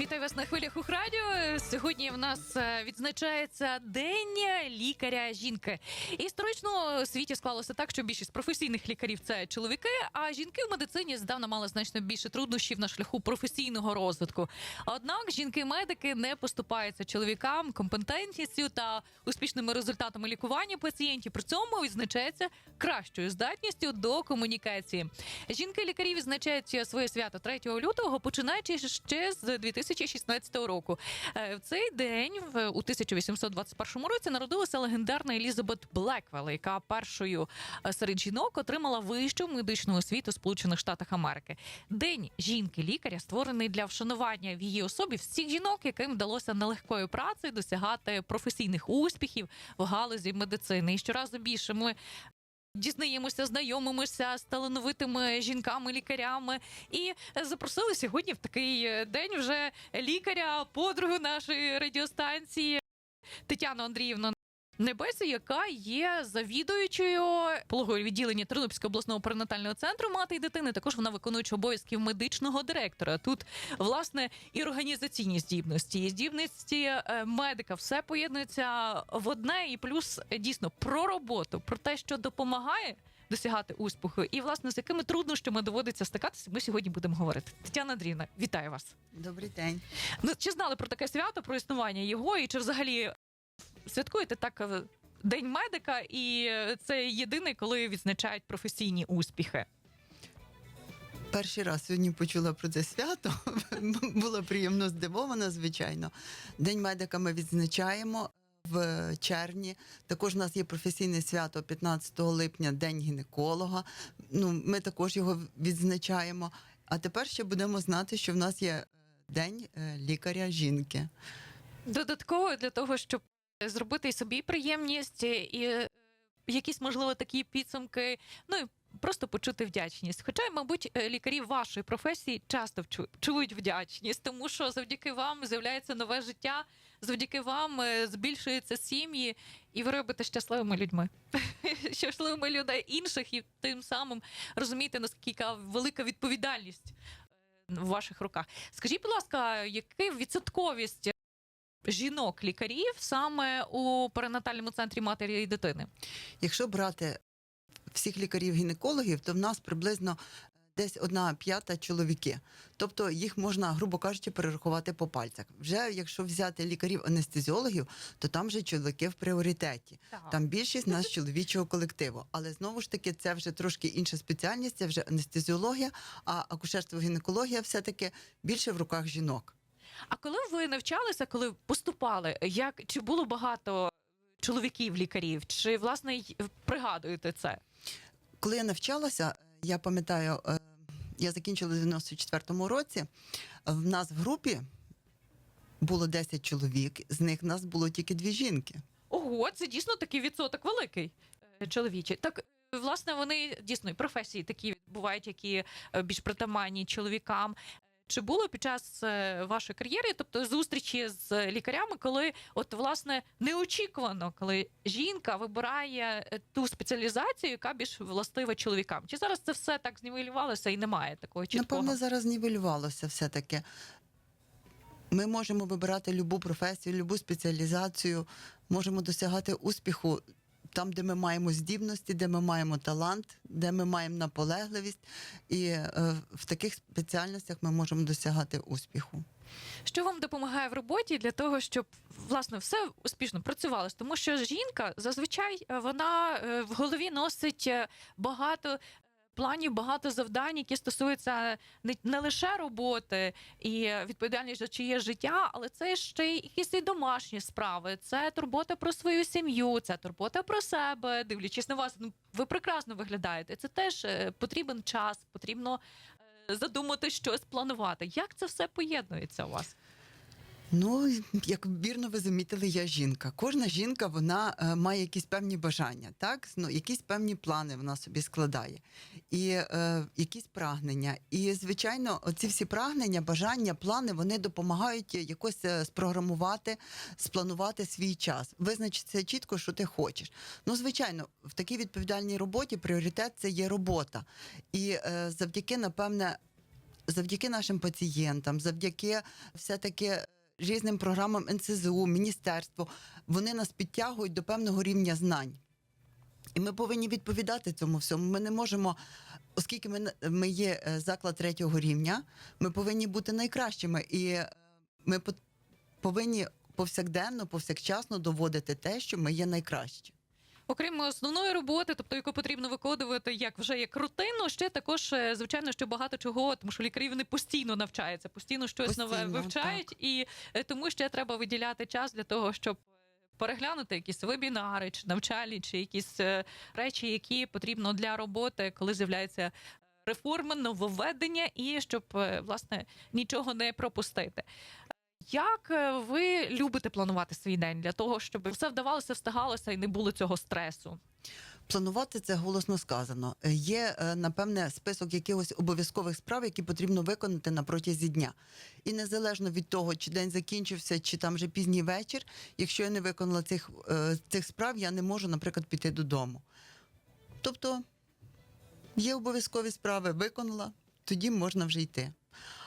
Вітаю вас на хвилях Ухрадіо. Сьогодні в нас е, відзначається День лікаря жінки. Історично у світі склалося так, що більшість професійних лікарів це чоловіки, а жінки в медицині здавна мали значно більше труднощів на шляху професійного розвитку. Однак жінки-медики не поступаються чоловікам компетентністю та успішними результатами лікування пацієнтів. При цьому відзначається кращою здатністю до комунікації. Жінки-лікарі відзначають своє свято 3 лютого, починаючи ще з 2016 року. Е, В цей день, в- у 1821 році, народилася легендарна Елізабет Блеквелл, яка першою е, серед жінок отримала вищу медичну освіту Сполучених Штатах Америки. День жінки-лікаря створений для вшанування в її особі всіх жінок, яким вдалося нелегкою працею досягати професійних успіхів в галузі медицини. І щоразу більше ми Дізнаємося, знайомимося з талановитими жінками-лікарями. І е, запросили сьогодні в такий е, день вже лікаря, подругу нашої радіостанції Тетяну Андріївну Небесу, яка є завідуючою пологового відділення Тернопільського обласного перинатального центру мати і дитини. Також вона виконуюча обов'язків медичного директора. Тут власне і організаційні здібності, і здібності е, медика. Все поєднується в одне, і плюс е, дійсно про роботу, про те, що допомагає. Досягати успіху, і власне з якими труднощами доводиться стикатися, ми сьогодні будемо говорити. Тетяна Андріївна, вітаю вас. Добрий день. Ну чи знали про таке свято, про існування його, і чи взагалі святкуєте так е, День медика, і це єдине, коли відзначають професійні успіхи? Перший раз сьогодні почула про це свято. Була приємно здивована, звичайно. День медика ми відзначаємо в червні. Також у нас є професійне свято 15 липня, День гінеколога. Ну, ми також його відзначаємо. А тепер ще будемо знати, що в нас є е, День е, лікаря жінки. Додатково для того, щоб зробити і собі приємність, і е, якісь можливо такі підсумки. Ну і просто почути вдячність. Хоча, мабуть, е, лікарі вашої професії часто чують вдячність, тому що завдяки вам з'являється нове життя, завдяки вам е, збільшуються сім'ї, і ви робите щасливими людьми, щасливими людей інших, і тим самим розумієте, наскільки велика відповідальність е, в ваших руках. Скажіть, будь ласка, яка відсотковість жінок-лікарів саме у перинатальному центрі матері і дитини? Якщо брати всіх лікарів-гінекологів, то в нас приблизно десь одна п'ята чоловіки. Тобто їх можна, грубо кажучи, перерахувати по пальцях. Вже якщо взяти лікарів-анестезіологів, то там вже чоловіки в пріоритеті. Там більшість нас чоловічого колективу. Але знову ж таки, це вже трошки інша спеціальність, це вже анестезіологія, а акушерство гінекологія все-таки більше в руках жінок. А коли ви навчалися, коли поступали, як чи було багато чоловіків лікарів? Чи власне пригадуєте це? Коли я навчалася, я пам'ятаю, е, я закінчила в 94-му році. В нас в групі було 10 чоловік, з них в нас було тільки дві жінки. Ого, це дійсно такий відсоток великий е, чоловічий. Так, власне, вони дійсно і професії такі бувають, які е, більш притаманні чоловікам. Чи було під час е, вашої кар'єри, тобто зустрічі з лікарями, коли от власне неочікувано, коли жінка вибирає е, ту спеціалізацію, яка більш властива чоловікам? Чи зараз це все так знівелювалося і немає такого чіткого? Напевне, зараз нівелювалося все-таки. Ми можемо вибирати любу професію, любу спеціалізацію, можемо досягати успіху там, де ми маємо здібності, де ми маємо талант, де ми маємо наполегливість. І е, в таких спеціальностях ми можемо досягати успіху. Що вам допомагає в роботі для того, щоб власне все успішно працювалося? Тому що жінка зазвичай е, вона е, в голові носить багато. Планів багато завдань, які стосуються не, лише роботи і відповідальність за чиє життя, але це ще й якісь і домашні справи. Це турбота про свою сім'ю, це турбота про себе. Дивлячись на вас, ну ви прекрасно виглядаєте. Це теж е, потрібен час, потрібно е, задумати щось, планувати. Як це все поєднується у вас? Ну, як вірно ви замітили, я жінка. Кожна жінка вона е, має якісь певні бажання, так? Ну, якісь певні плани вона собі складає, і е, якісь прагнення. І, звичайно, ці всі прагнення, бажання, плани вони допомагають якось е, спрограмувати, спланувати свій час, визначитися чітко, що ти хочеш. Ну, звичайно, в такій відповідальній роботі пріоритет це є робота. І е, завдяки, напевне, завдяки нашим пацієнтам, завдяки все-таки різним програмам НСЗУ, міністерству, вони нас підтягують до певного рівня знань. І ми повинні відповідати цьому всьому. Ми не можемо, оскільки ми, ми є е, заклад третього рівня, ми повинні бути найкращими. І е, ми по- повинні повсякденно, повсякчасно доводити те, що ми є найкращі. Окрім основної роботи, тобто яку потрібно виконувати як вже як рутину, ще також е, звичайно, що багато чого, тому що лікарі вони постійно навчаються, постійно щось нове Постійно, вивчають, і е, тому ще треба виділяти час для того, щоб переглянути якісь вебінари, чи навчальні, чи якісь е, речі, які потрібно для роботи, коли з'являються е, реформи, нововведення, і щоб власне нічого не пропустити. Як е, ви любите планувати свій день для того, щоб все вдавалося, встигалося і не було цього стресу? Планувати це голосно сказано. Е, Є, е, напевне, список якихось обов'язкових справ, які потрібно виконати на протязі дня. І незалежно від того, чи день закінчився, чи там вже пізній вечір, якщо я не виконала цих, цих справ, я не можу, наприклад, піти додому. Тобто є обов'язкові справи, виконала, тоді можна вже йти.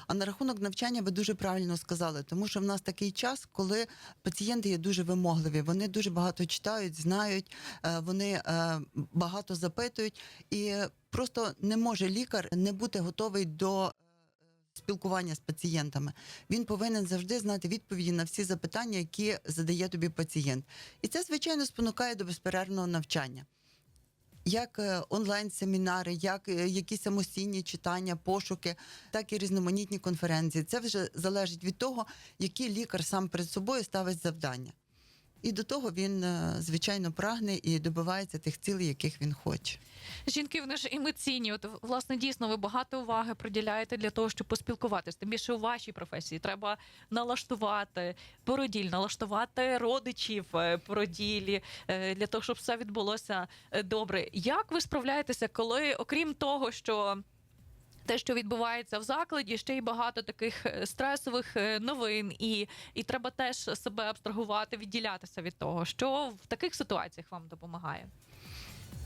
А на рахунок навчання ви дуже правильно сказали, тому що в нас такий час, коли пацієнти є дуже вимогливі, вони дуже багато читають, знають, е, вони е, багато запитують, і просто не може лікар не бути готовий до е, спілкування з пацієнтами. Він повинен завжди знати відповіді на всі запитання, які задає тобі пацієнт. І це, звичайно, спонукає до безперервного навчання. Як е, онлайн-семінари, як е, якісь самостійні читання, пошуки, так і різноманітні конференції. Це вже залежить від того, який лікар сам перед собою ставить завдання. І до того він, е, звичайно, прагне і добивається тих цілей, яких він хоче. Жінки вони ж емоційні. От власне дійсно ви багато уваги приділяєте для того, щоб поспілкуватися. Тим більше у вашій професії треба налаштувати породіль, налаштувати родичів е, породілі е, для того, щоб все відбулося добре. Як ви справляєтеся, коли, окрім того, що те, що відбувається в закладі, ще й багато таких е, стресових е, новин, і, і треба теж себе абстрагувати, відділятися від того, що в таких ситуаціях вам допомагає.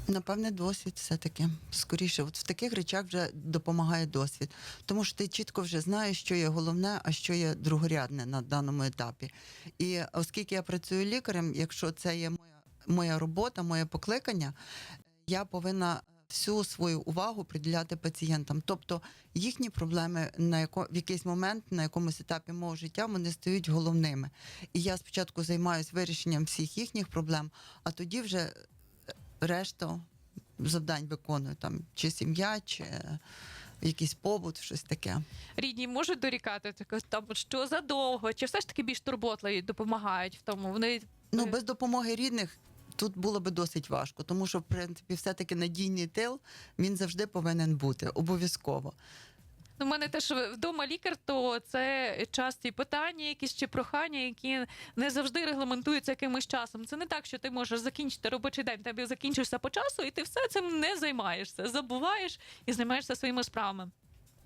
Напевне, досвід все-таки скоріше. От в таких речах вже допомагає досвід, тому що ти чітко вже знаєш, що є головне, а що є другорядне на даному етапі. І оскільки я працюю лікарем, якщо це є моя, моя робота, моє покликання, я повинна всю свою увагу приділяти пацієнтам. Тобто їхні проблеми на яко, в якийсь момент, на якомусь етапі мого життя, вони стають головними. І я спочатку займаюся вирішенням всіх їхніх проблем, а тоді вже решту завдань виконую там чи сім'я, чи якийсь побут, щось таке. Рідні можуть дорікати таке, там що задовго, чи все ж таки більш турботливі допомагають в тому. Вони Ну Е. без допомоги рідних. Тут було би досить важко, тому що в принципі все-таки надійний тил він завжди повинен бути обов'язково. у мене теж вдома лікар, то це часті питання, якісь чи прохання, які не завжди регламентуються якимось часом. Це не так, що ти можеш закінчити робочий день, тебе закінчився по часу, і ти все цим не займаєшся. Забуваєш і займаєшся своїми справами.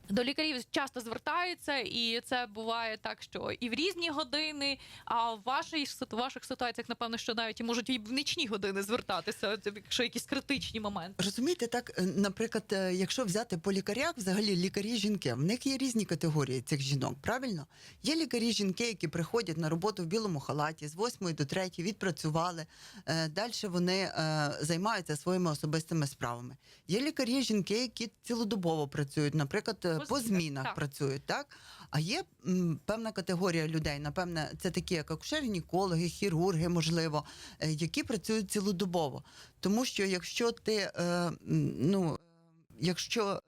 До лікарів часто звертаються, і це буває так, що і в різні години, а в вашій в ваших ситуаціях, напевно, що навіть і можуть і в нічні години звертатися, якщо якісь критичні моменти. Розумієте, так, е, наприклад, е, якщо взяти по лікарях, взагалі лікарі жінки, в них є різні категорії цих жінок, правильно? Є лікарі жінки, які приходять на роботу в білому халаті з 8 до 3, відпрацювали. Далі вони е, займаються своїми особистими справами. Є лікарі жінки, які цілодобово працюють, наприклад, е, По по змінах, змінах так. працюють, так? А є м, певна категорія людей, напевне, це такі, як акушер-гінекологи, хірурги, можливо, е, які працюють цілодобово. Тому що якщо ти, е, ну, е, якщо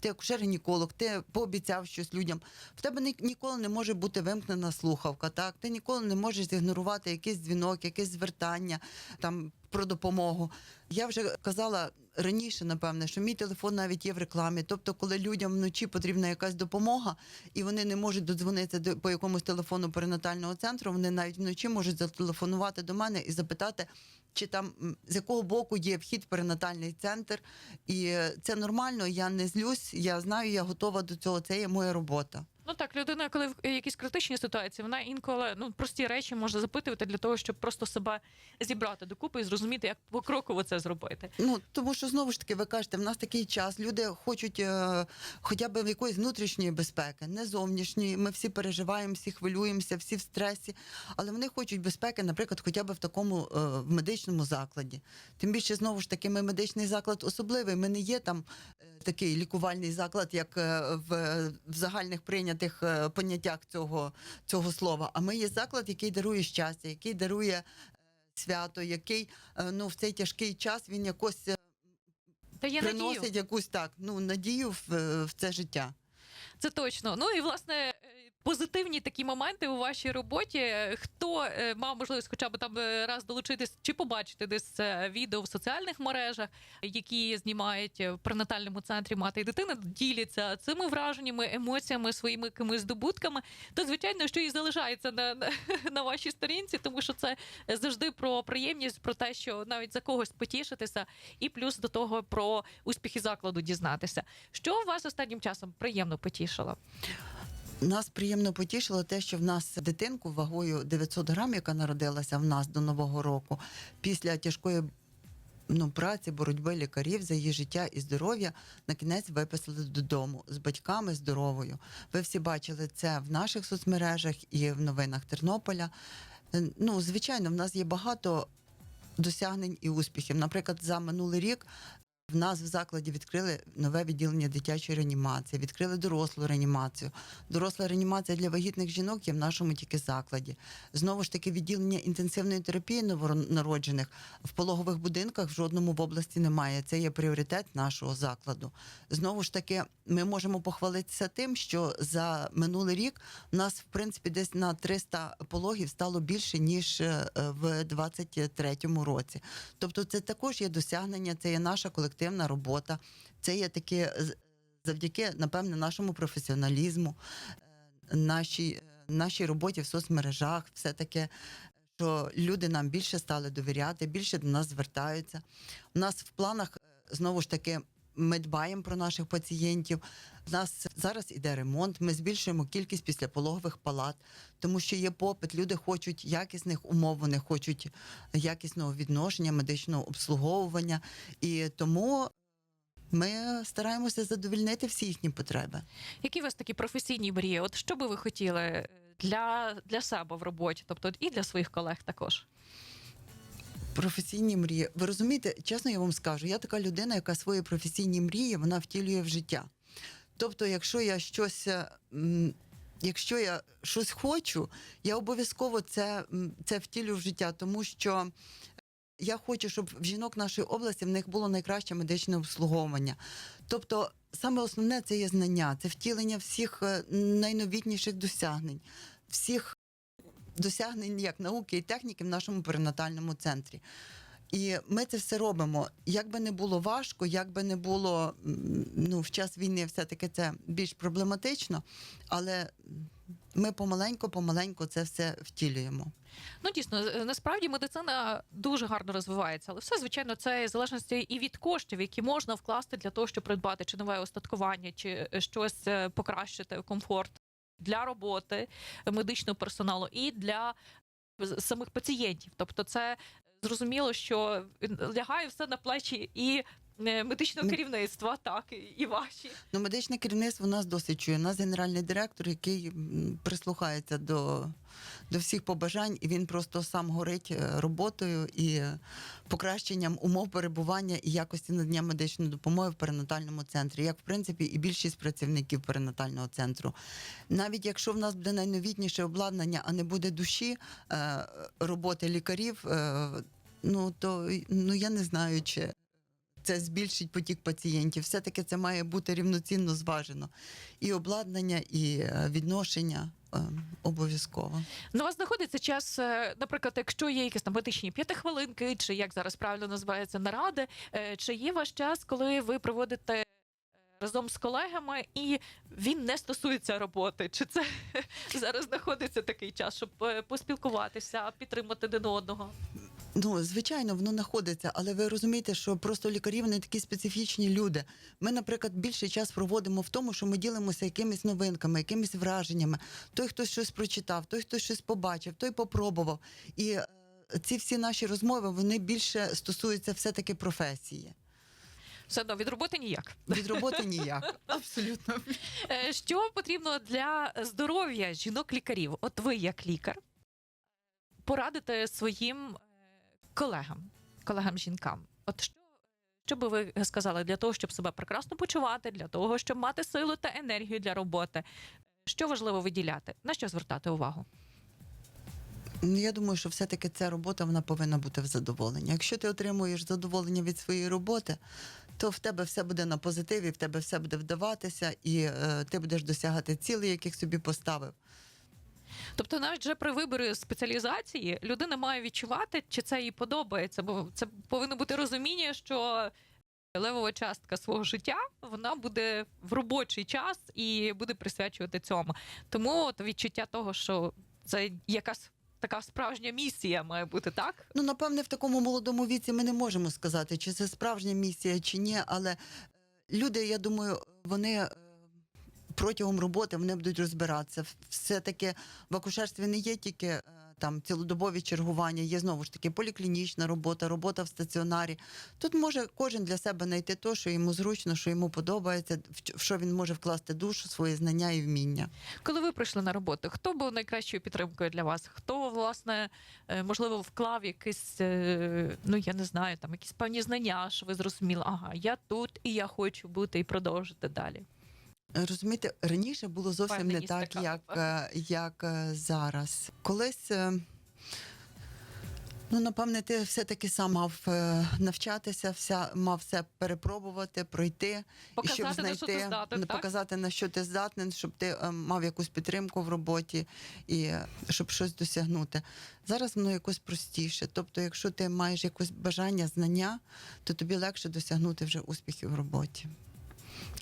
ти акушер-гінеколог, ти пообіцяв щось людям, в тебе ні, ніколи не може бути вимкнена слухавка, так? Ти ніколи не можеш зігнорувати якийсь дзвінок, якесь звертання там про допомогу. Я вже казала раніше, напевне, що мій телефон навіть є в рекламі. Тобто, коли людям вночі потрібна якась допомога, і вони не можуть додзвонитися до по якомусь телефону перинатального центру, вони навіть вночі можуть зателефонувати до мене і запитати, чи там з якого боку є вхід в перинатальний центр. І е, це нормально, я не злюсь, я знаю, я готова до цього. Це є моя робота. Ну так, людина, коли в якійсь критичній ситуації, вона інколи ну прості речі може запитувати для того, щоб просто себе зібрати докупи і зрозуміти, як покроково це зробити. Ну тому що знову ж таки, ви кажете, в нас такий час. Люди хочуть е, хоча б якоїсь внутрішньої безпеки, не зовнішньої. Ми всі переживаємо, всі хвилюємося, всі в стресі. Але вони хочуть безпеки, наприклад, хоча б в такому е, в медичному закладі. Тим більше знову ж таки, ми медичний заклад особливий. Ми не є там такий лікувальний заклад, як е, в, в загальних прийнятих е, поняттях цього, цього слова. А ми є заклад, який дарує щастя, який дарує е, свято, який ну в цей тяжкий час він якось Дає приносить надію. якусь так ну надію в, в це життя. Це точно. Ну і власне позитивні такі моменти у вашій роботі. Хто е, мав можливість хоча б там е, раз долучитись чи побачити десь відео в соціальних мережах, які знімають е, в пренатальному центрі мати і дитина, діляться цими враженнями, емоціями, своїми якимись здобутками, то звичайно, що і залишається на, на вашій сторінці, тому що це завжди про приємність, про те, що навіть за когось потішитися, і плюс до того про успіхи закладу дізнатися. Що вас останнім часом приємно потішило? Нас приємно потішило те, що в нас дитинку вагою 900 грам, яка народилася в нас до нового року, після тяжкої ну, праці, боротьби лікарів за її життя і здоров'я на кінець виписали додому з батьками здоровою. Ви всі бачили це в наших соцмережах і в новинах Тернополя. Е, Ну, звичайно, в нас є багато досягнень і успіхів. Наприклад, за минулий рік в нас в закладі відкрили нове відділення дитячої реанімації, відкрили дорослу реанімацію. Доросла реанімація для вагітних жінок є в нашому тільки закладі. Знову ж таки, відділення інтенсивної терапії новонароджених в пологових будинках в жодному в області немає. Це є пріоритет нашого закладу. Знову ж таки, ми можемо похвалитися тим, що за минулий рік у нас, в принципі, десь на 300 пологів стало більше ніж е, в 23-му році. Тобто, це також є досягнення, це є наша колективна робота, це є таке завдяки, напевне, нашому професіоналізму, е, нашій, е, нашій роботі в соцмережах, все таке. Що люди нам більше стали довіряти, більше до нас звертаються. У нас в планах е, знову ж таки ми дбаємо про наших пацієнтів. У нас зараз іде ремонт. Ми збільшуємо кількість післяпологових палат, тому що є попит. Люди хочуть якісних умов, вони хочуть якісного відношення, медичного обслуговування. І тому ми стараємося задовільнити всі їхні потреби. Які у вас такі професійні мрії? От що би ви хотіли для, для себе в роботі, тобто і для своїх колег також? Професійні мрії. Ви розумієте, чесно я вам скажу, я така людина, яка свої професійні мрії вона втілює в життя. Тобто, якщо я щось. е, Якщо я щось хочу, я обов'язково це, це втілю в життя, тому що я хочу, щоб в жінок нашої області в них було найкраще медичне обслуговування. Тобто, саме основне це є знання, це втілення всіх е, найновітніших досягнень, всіх досягнень як науки і техніки в нашому перинатальному центрі. І ми це все робимо. Як би не було важко, як би не було ну, в час війни, все-таки це більш проблематично, але ми помаленьку це все втілюємо. Ну дійсно, е, насправді медицина дуже гарно розвивається, але все звичайно це залежності і від коштів, які можна вкласти для того, щоб придбати чи нове остаткування, чи е, щось е, покращити комфорт для роботи медичного персоналу і для самих пацієнтів. Тобто, це зрозуміло, що лягає все на плечі і е, медичного керівництва, так і- і ваші. Ну, медичне керівництво у нас досить чує. У нас генеральний директор, який м, прислухається до, до всіх побажань, і він просто сам горить е, роботою і е, покращенням умов перебування і якості надання медичної допомоги в перинатальному центрі, як в принципі і більшість працівників перинатального центру. Навіть якщо в нас буде найновітніше обладнання, а не буде душі е, роботи лікарів, е, ну то ну я не знаю, чи це збільшить потік пацієнтів. Все-таки це має бути рівноцінно зважено. І обладнання, і е, відношення е, обов'язково. Ну, у вас знаходиться час, е, наприклад, якщо є якісь там медичні п'ятихвилинки, чи як зараз правильно називається наради, чи є ваш час, коли ви проводите разом з колегами, і він не стосується роботи? Чи це зараз знаходиться такий час, щоб поспілкуватися, підтримати один одного? Ну, звичайно, воно знаходиться, але ви розумієте, що просто лікарі вони такі специфічні люди. Ми, наприклад, більший час проводимо в тому, що ми ділимося якимись новинками, якимись враженнями. Той хтось щось прочитав, той хтось щось побачив, той попробував. І е, ці всі наші розмови вони більше стосуються все-таки професії. Все одно від роботи ніяк. Від роботи ніяк. Абсолютно. Е, Що потрібно для здоров'я жінок-лікарів? От ви, як лікар, порадите своїм колегам, колегам-жінкам. От що, що би ви сказали для того, щоб себе прекрасно почувати, для того, щоб мати силу та енергію для роботи? Що важливо виділяти? На що звертати увагу? Ну, Я думаю, що все-таки ця робота вона повинна бути в задоволенні. Якщо ти отримуєш задоволення від своєї роботи, то в тебе все буде на позитиві, в тебе все буде вдаватися, і е, ти будеш досягати цілей, яких собі поставив. Тобто, навіть вже при виборі спеціалізації людина має відчувати, чи це їй подобається, бо це повинно бути розуміння, що левова частка свого життя вона буде в робочий час і буде присвячувати цьому. Тому от відчуття того, що це якась така справжня місія має бути так. Ну, напевне, в такому молодому віці ми не можемо сказати, чи це справжня місія, чи ні. Але е, люди, я думаю, вони е, протягом роботи вони будуть розбиратися. Все-таки в акушерстві не є тільки е, там цілодобові чергування, є знову ж таки поліклінічна робота, робота в стаціонарі. Тут може кожен для себе знайти те, що йому зручно, що йому подобається, в що він може вкласти душу, свої знання і вміння. Коли ви прийшли на роботу, хто був найкращою підтримкою для вас? Хто власне е, можливо вклав якийсь, е, ну я не знаю, там якісь певні знання, що ви зрозуміли, ага, я тут і я хочу бути і продовжити далі. Розумієте, раніше було зовсім не так, така. як, е, як е, зараз. Колись, е, ну, напевне, ти все-таки сам мав навчатися, вся, мав все перепробувати, пройти, і щоб Показати, на що ти знайти, здатен, так? показати, на що ти здатний, щоб ти мав якусь підтримку в роботі і щоб щось досягнути. Зараз воно якось простіше. Тобто, якщо ти маєш якесь бажання, знання, то тобі легше досягнути вже успіхів в роботі.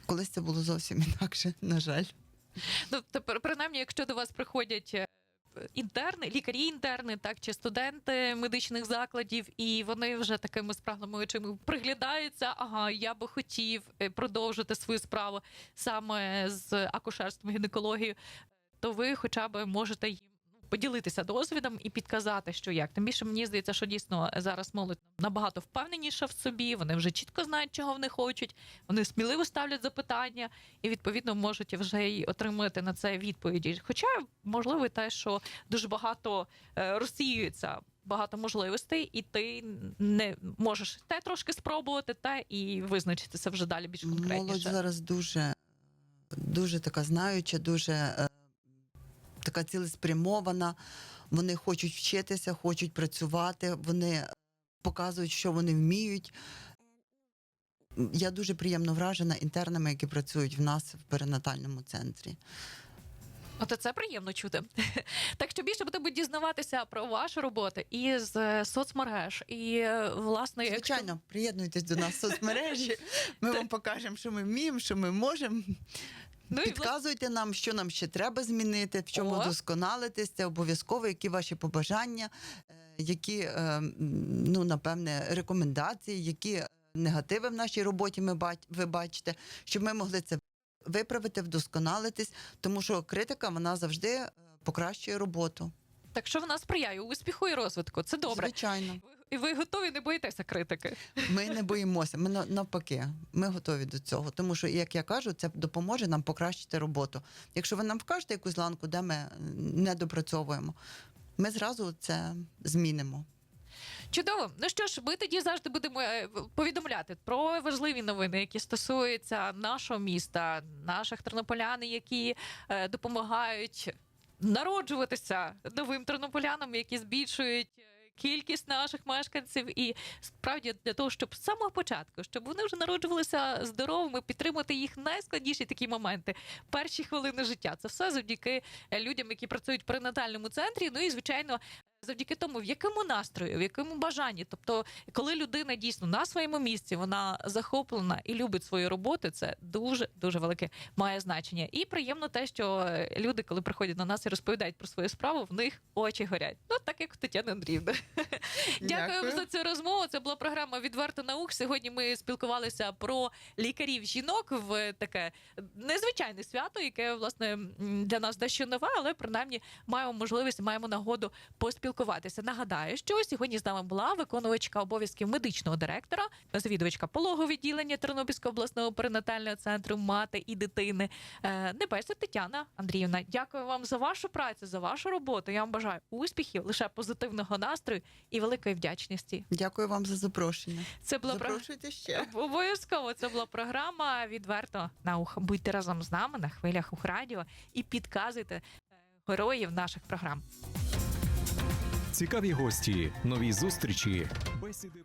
Колись це було зовсім інакше, на жаль. Ну, тепер, принаймні, якщо до вас приходять е, інтерни, лікарі-інтерни, так чи студенти медичних закладів, і вони вже такими справними очима приглядаються. Ага, я би хотів е, продовжити свою справу саме з акушерством гінекологією, то ви хоча б можете їм поділитися досвідом і підказати, що як. Тим більше мені здається, що дійсно зараз молодь набагато впевненіша в собі. Вони вже чітко знають, чого вони хочуть. Вони сміливо ставлять запитання і відповідно можуть вже й отримати на це відповіді. Хоча можливо те, що дуже багато е, розсіюється. Багато можливостей, і ти не можеш те трошки спробувати, те і визначитися вже далі більш Молодь зараз дуже, дуже така знаюча, дуже е, така цілеспрямована. Вони хочуть вчитися, хочуть працювати, вони показують, що вони вміють. Я дуже приємно вражена інтернами, які працюють в нас в перинатальному центрі. От це приємно чути. Так що більше будемо дізнаватися про вашу роботу із е, соцмереж. І е, власне, якщо- Звичайно, приєднуйтесь до нас в соцмережі. Ми вам покажемо, що ми вміємо, що ми можемо. Ну, і, Підказуйте нам, що нам ще треба змінити, в чому О. вдосконалитись. Це обов'язково, які ваші побажання, е, які, е, ну, напевне, рекомендації, які е, негативи в нашій роботі ми бач- ви бачите, щоб ми могли це виправити, вдосконалитись, тому що критика вона завжди покращує роботу. так що вона сприяє успіху і розвитку. Це добре. Звичайно, Ви- І ви готові не боїтеся критики. ми не боїмося. Ми на- навпаки, ми готові до цього. Тому що, як я кажу, це допоможе нам покращити роботу. Якщо ви нам вкажете якусь ланку, де ми не допрацьовуємо, ми зразу це змінимо. Чудово. Ну що ж, ми тоді завжди будемо е, повідомляти про важливі новини, які стосуються нашого міста, наших тернополян, які е, допомагають народжуватися новим тернополянам, які збільшують. Кількість наших мешканців, і справді для того, щоб з самого початку, щоб вони вже народжувалися здоровими, підтримати їх найскладніші такі моменти, перші хвилини життя. Це все завдяки людям, які працюють при натальному центрі. Ну і звичайно, завдяки тому, в якому настрої, в якому бажанні. Тобто, коли людина дійсно на своєму місці, вона захоплена і любить свою роботу, це дуже дуже велике має значення. І приємно те, що е, люди, коли приходять до нас і розповідають про свою справу, в них очі горять. Ну так як в Тетяни Андріївни. Дякуємо за цю розмову. Це була програма Відверто наук. Сьогодні ми спілкувалися про лікарів жінок в таке незвичайне свято, яке власне для нас дещо нове, але принаймні маємо можливість, маємо нагоду поспілкуватися. Нагадаю, що сьогодні з нами була виконувачка обов'язків медичного директора, завідувачка пологового відділення Тернопільського обласного перинатального центру мати і дитини. Е, Небесна Тетяна Андріївна. Дякую вам за вашу працю, за вашу роботу. Я вам бажаю успіхів, лише позитивного настрою і великої вдячності. Дякую вам за запрошення. Це була про... Запрошуйте ще. Обов'язково це була програма відверто на ух. Будьте разом з нами на хвилях ух радіо і підказуйте е, героїв наших програм. Цікаві гості, нові зустрічі, бесіди.